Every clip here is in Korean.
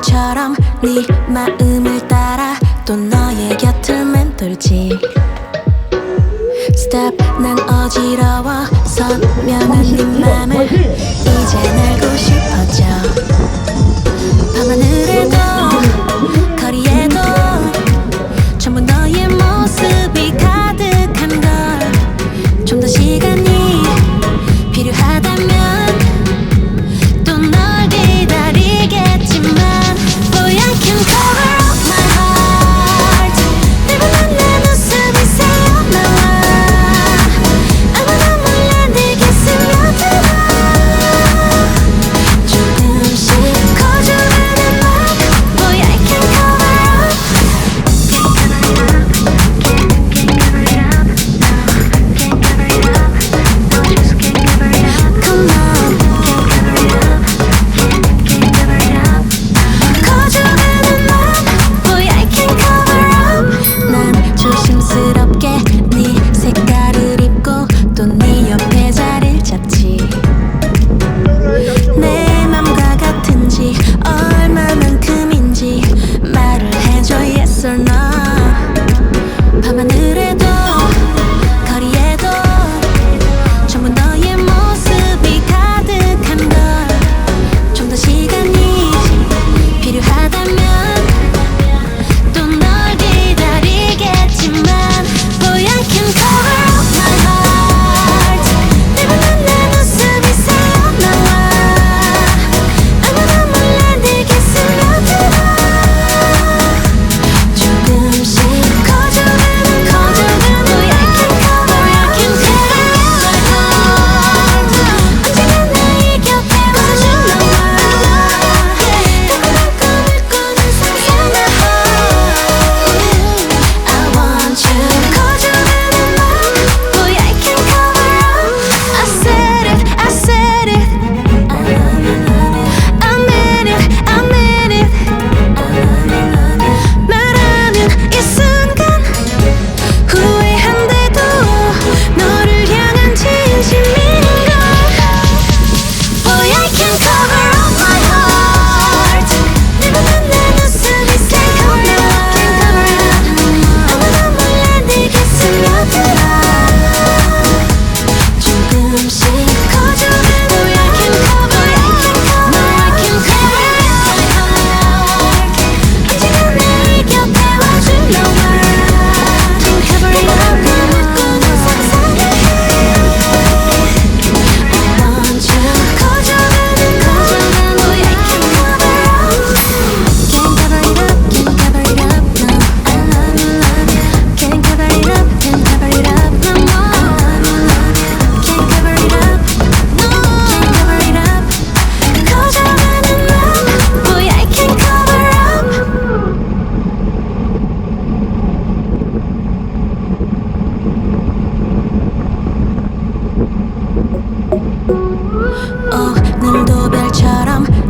날처럼 네 마음을 따라 또 너의 곁을 맴돌지. Stop 난 어지러워. 서면한 네 맘을 이제 날고 싶어져. 밤하늘에 떠 음. 거리에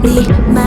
me, my